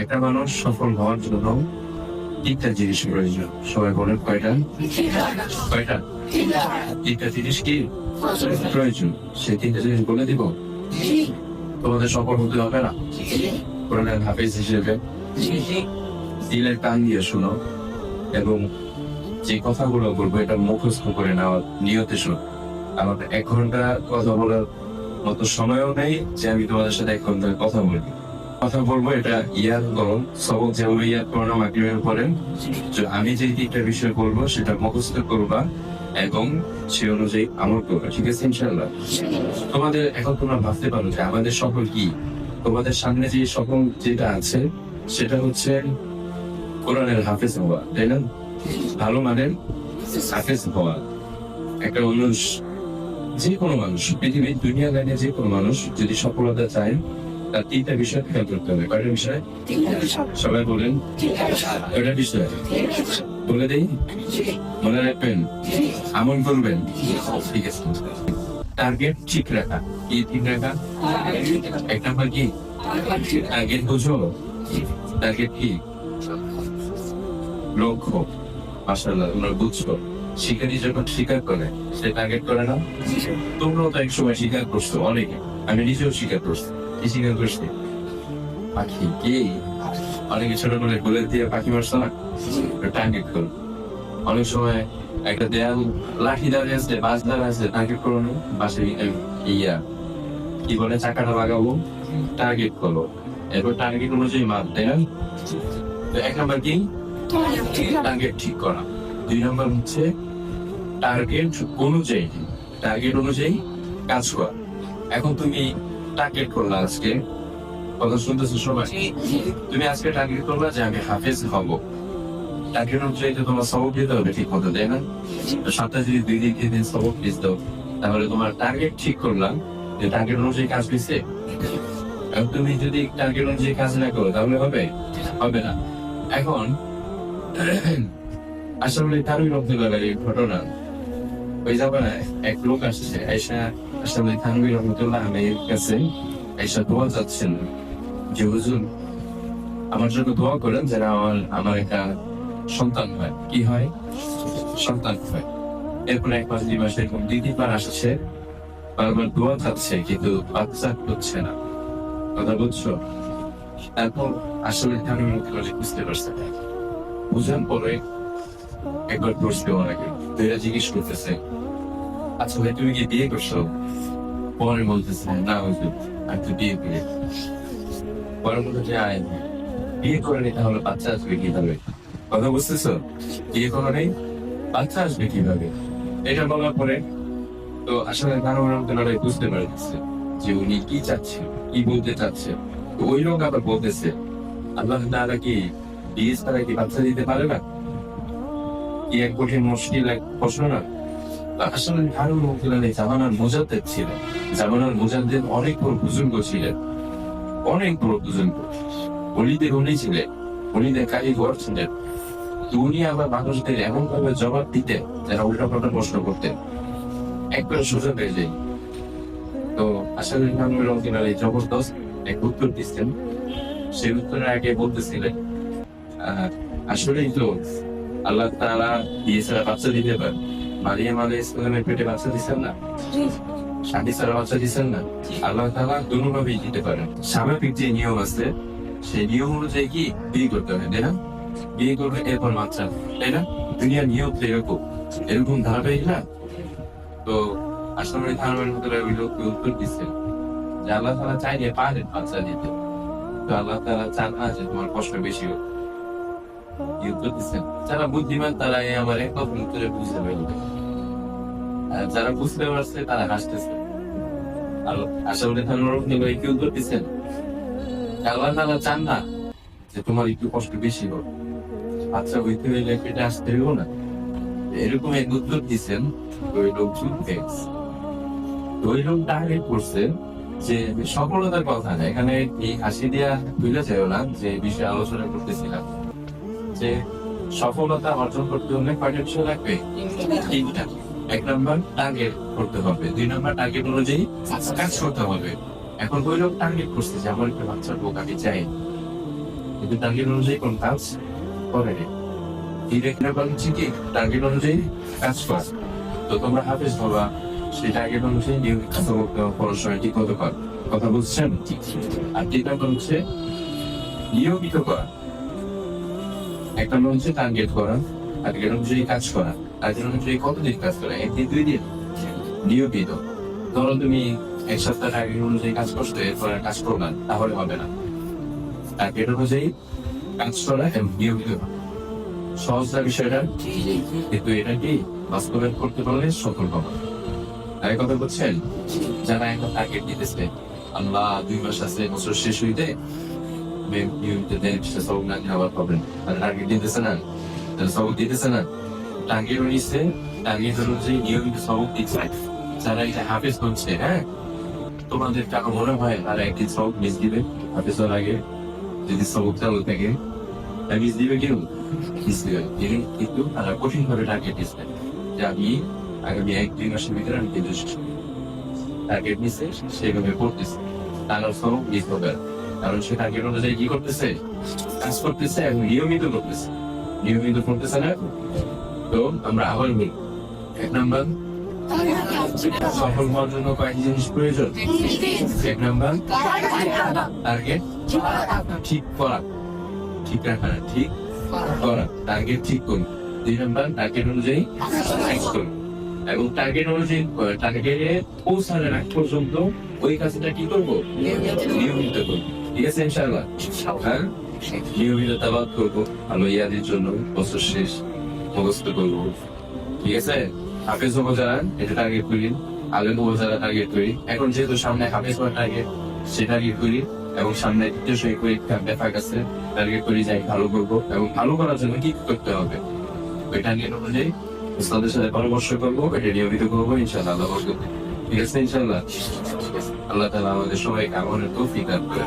একটা মানুষ সফল হওয়ার জন্য তিনটা জিনিস প্রয়োজন। সবাই বলেন কয়টা? কয়টা? তিনটা জিনিস কি প্রয়োজন? সেই তিনটা জিনিস বলে দিব। তোমাদের সফল হতে হবে না? কোরআনের হাফিজ হিসেবে দিলের কান দিয়ে শুনো এবং যে কথাগুলো বলব এটা মুখস্থ করে নেওয়ার নিয়তে শুনো। আমার এক ঘণ্টা কথা বলার মতো সময়ও নেই যে আমি তোমাদের সাথে এক ঘণ্টা কথা বলব। কথা বলব, এটা ইয়াদ করো সবক যেভাবে ইয়াদ করানো, মাগরিবের পরে। আমি যে তিনটা বিষয় বলব, সেটা মুখস্থ করবা এবং সে অনুযায়ী আমল করবা, ঠিক আছে ইনশাল্লাহ তোমাদের, এখন তোমরা ভাবতে পারো যে আমাদের সকল কি? তোমাদের সামনে যে সকল যেটা আছে, সেটা হচ্ছে কোরআনের হাফেজ হওয়া, তাই না? ভালো মানের হাফেজ হওয়া। একটা মানুষ, যে কোনো মানুষ, পৃথিবীর দুনিয়া লাইনে যে কোনো মানুষ যদি সফলতা চায় তার তিনটা বিষয় খেয়াল করতে হবে। কয়টা বিষয়? সবাই বলেন। কয়টা বিষয়? বলে দেই। মনে রাখবেন আমল করবেন। ঠিক আছে। টার্গেট ঠিক রাখা। কি ঠিক রাখা? এক নাম্বার কি? টার্গেট বুঝো? টার্গেট কি? লক্ষ্য। মাসাল্লাহ তোমরা বুঝছ। শিকারি যখন শিকার করে সে টার্গেট করে না? তোমরাও তো এক সময় শিকার করছ অনেকে। আমি নিজেও শিকার করছি। শিকার করছি পাখি কি? অনেকে ছোট করে বলে দিয়ে পাখি মারছো না? টার্গেট করো। অনেক সময় একটা দেয়াল লাঠি দাঁড়িয়ে আছে বাস দাঁড়িয়ে আছে টার্গেট করো বাসে ইয়া, কি বলে, চাকাটা লাগাবো টার্গেট করো। এরপর টার্গেট অনুযায়ী মাপ তাই তো এক নম্বর কি? টার্গেট ঠিক করা। দুই নম্বর হচ্ছে টার্গেট অনুযায়ী টার্গেট অনুযায়ী কাজ করা। এখন তুমি টার্গেট করলা আজকে। কথা শুনতেছো সবাই? তুমি আজকে টার্গেট করলা যে আমি হাফেজ হব। টার্গেট অনুযায়ী তো তোমার সবক দিতে হবে ঠিক মতো তাই না? সপ্তাহে যদি দুই দিন তিন দিন সবক দাও তাহলে তোমার টার্গেট ঠিক করলাম যে টার্গেট অনুযায়ী কাজ দিচ্ছে তুমি যদি টার্গেট অনুযায়ী কাজ না করো তাহলে হবে? হবে না। এখন আসলে তারই রক্তে লাগার এই ঘটনা। ওই জামানায় এক লোক আসছে আয়সা আসলে থানবী রহমতুল্লাহ আলীর কাছে আয়সা দোয়া যাচ্ছেন যে, হুজুর, আমার জন্য দোয়া করেন যেন আমার আমার একটা সন্তান হয়। কি হয়? সন্তান হয়। এরপরে এক মাস, দুই মাস এরকম দ্বিতীয়বার আসছে। বারবার দোয়া চাচ্ছে, কিন্তু বাচ্চা হচ্ছে না। কথা বুঝছ? তারপর আসলে থানবী রহমতুল্লাহ বুঝতে পারছে বুঝার পরে একবার প্রশ্ন ওনাকে জিজ্ঞেস করতেছে আচ্ছা ভাই তুমি কি বিয়ে করছ? পরে বলতেছে, না হুজুর আমি তো বিয়ে করি পরে বলতে আয়, বিয়ে করে নি, তাহলে বাচ্চা আসবে কীভাবে? কথা বুঝতেছো? বিয়ে করো নেই, বাচ্চা আসবে কীভাবে? এটা বলার পরে, তো আসলে কারণ লড়াই বুঝতে পারতেছে যে উনি কি চাচ্ছে, কি বলতে চাচ্ছে। ওই লোক আবার বলতেছে, আল্লাহ তাআলা কি বিয়ে ছাড়া কি বাচ্চা দিতে পারে না? কি এক কঠিন মুশকিল এক প্রশ্ন না? আসলে হারুন মুক্তিলান এই জামানার মুজাদ্দেদ ছিলেন জামানার মুজাদ্দেদ অনেক বড় বুজুর্গ ছিলেন অনেক বড় বুজুর্গ অলিদের উনি ছিলেন। অলিদের কারিগর ছিলেন। উনি আবার মানুষদের এমন ভাবে জবাব দিতেন, যারা উল্টা পাল্টা প্রশ্ন করতেন। একবারে সোজা পেয়ে যাই তো আসলে ইমামুল রহমান এই জবরদস্ত এক উত্তর দিচ্ছেন। সেই উত্তরের আগে বলতেছিলেন আসলেই তো আল্লাহ বিয়ে ছাড়া বাচ্চা দিতে পারে। মারিয়াম আলাই ইসলামের পেটে বাচ্চা দিচ্ছেন না? শান্তি ছাড়া বাচ্চা দিচ্ছেন না? আল্লাহ তাআলা দুভাবেই দিতে পারেন। স্বাভাবিক যে নিয়ম আছে সেই নিয়ম অনুযায়ী কি বিয়ে করতে হবে তাই না? বিয়ে করবে এরপর বাচ্চা তাই না? দুনিয়ার নিয়ম তো এরকম। এরকম ধারাবাহিক না? তো আসলে ধারাবাহিক মতো ওই লোককে উত্তর দিচ্ছে যে আল্লাহ তাআলা চাইলে পারেন বাচ্চা দিতে। তো আল্লাহ তাআলা চান না যে তোমার কষ্ট বেশি হোক। যারা বুদ্ধিমান তারা এই আমার বুঝতে আর যারা বুঝতে পারছে, তারা হাসতেছে। আর আসলে থানোর কি উত্তর দিচ্ছেন আল্লাহ চান না? যে তোমার একটু কষ্ট বেশি হোক। আচ্ছা হইতে হইলে পেটে আসতে হইব না। এরকম এক উত্তর দিচ্ছেন ওই লোক চুপ গেছে। তো ওই লোক টার্গেট করছে যে সফলতার কথা এখানে এই হাসি দিয়া বুঝলে যাও না যে বিষয়ে আলোচনা করতেছিলাম। যে সফলতা অর্জন করতে হলে কয়টা বিষয় লাগবে। তিনটা। এক নম্বর টার্গেট করতে হবে। দুই নম্বর টার্গেট অনুযায়ী কাজ করতে হবে। এখন ওই লোক টার্গেট করছে যে আমার একটা বাচ্চার বোক, আমি চাই। কিন্তু টার্গেট অনুযায়ী কোন কাজ করে কি টার্গেট অনুযায়ী কাজ করা। তো তোমরা হাফেজ হবা সেই টার্গেট অনুযায়ী নিয়মিত পড়াশোনা কর। কথা বুঝছেন আর নম্বর হচ্ছে, নিয়মিত করা। এক নম্বর হচ্ছে টার্গেট করা, আর টার্গেট অনুযায়ী কাজ করা, আর টার্গেট অনুযায়ী কতদিন কাজ করা একদিন দুই দিন? নিয়মিত। ধরো তুমি এক সপ্তাহ টার্গেট অনুযায়ী কাজ করছ, এরপর আর কাজ করবে তাহলে হবে না। টার্গেট অনুযায়ী কাজ করা এবং নিয়মিত। সহজ না বিষয়টা কিন্তু এটা কি বাস্তবায়ন করতে পারলে সফল হবে? তাই কথা বলছেন? যারা এখন টার্গেট দিতেছে আল্লাহ দুই মাস আছে, বছর শেষ হইতে সব না প্রবলেম আর টার্গেট দিতেছে না সবক দিতেছে না টার্গেট নিচ্ছে টার্গেট অনুযায়ী নিয়মিত সবক দিচ্ছে যারা হাফেজ করছে হ্যাঁ তোমাদের টাকা মনে হয় আর একদিন সবক মিস দিবে হাফেজ হওয়ার আগে যদি সবক চালু থাকে মিস দিবে কেউ মিস দিবে কিন্তু তারা কঠিন ভাবে টার্গেট দিচ্ছে যে আমি আগামী এক দুই মাসের ভিতরে আমি কিন্তু টার্গেট নিচ্ছে সেভাবে করতেছে তার সবক মিস হবে। কারণ সে টার্গেট অনুযায়ী কি করতেছে? কাজ করতেছে নিয়মিত করতেছে। নিয়মিত করতেছে না তো? আমরা এক সফল হওয়ার জন্য জিনিস প্রয়োজন। এক টার্গেট ঠিক করা। ঠিক রাখা ঠিক করা। টার্গেট ঠিক করুন। দুই নাম্বার টার্গেট অনুযায়ী করুন। এবং টার্গেট অনুযায়ী টার্গেটে পৌঁছানোর আগ পর্যন্ত ওই কাজটা কি করব? নিয়মিত করব। ঠিক আছে ইনশাআল্লাহ। হ্যাঁ? নিয়মিত তাবাদ করব ইয়াদের জন্য বছর শেষ মুখস্থ করব। ঠিক আছে? হাফেজ হব যারা এটা টার্গেট করি। আলেম হব যারা টার্গেট করি। এখন যেহেতু সামনে হাফেজ হওয়ার টার্গেট সে টার্গেট করি। এবং সামনে সেই পরীক্ষা দেখা গেছে টার্গেট করি যাই ভালো করব। এবং ভালো করার জন্য কি করতে হবে? ওই টার্গেট অনুযায়ী উস্তাদের সাথে পরামর্শ করব এটা নিয়মিত করব ইনশাল্লাহ আল্লাহ। ঠিক আছে ইনশাল্লাহ আল্লাহ তালা আমাদের সবাই আমলের তৌফিক দান করে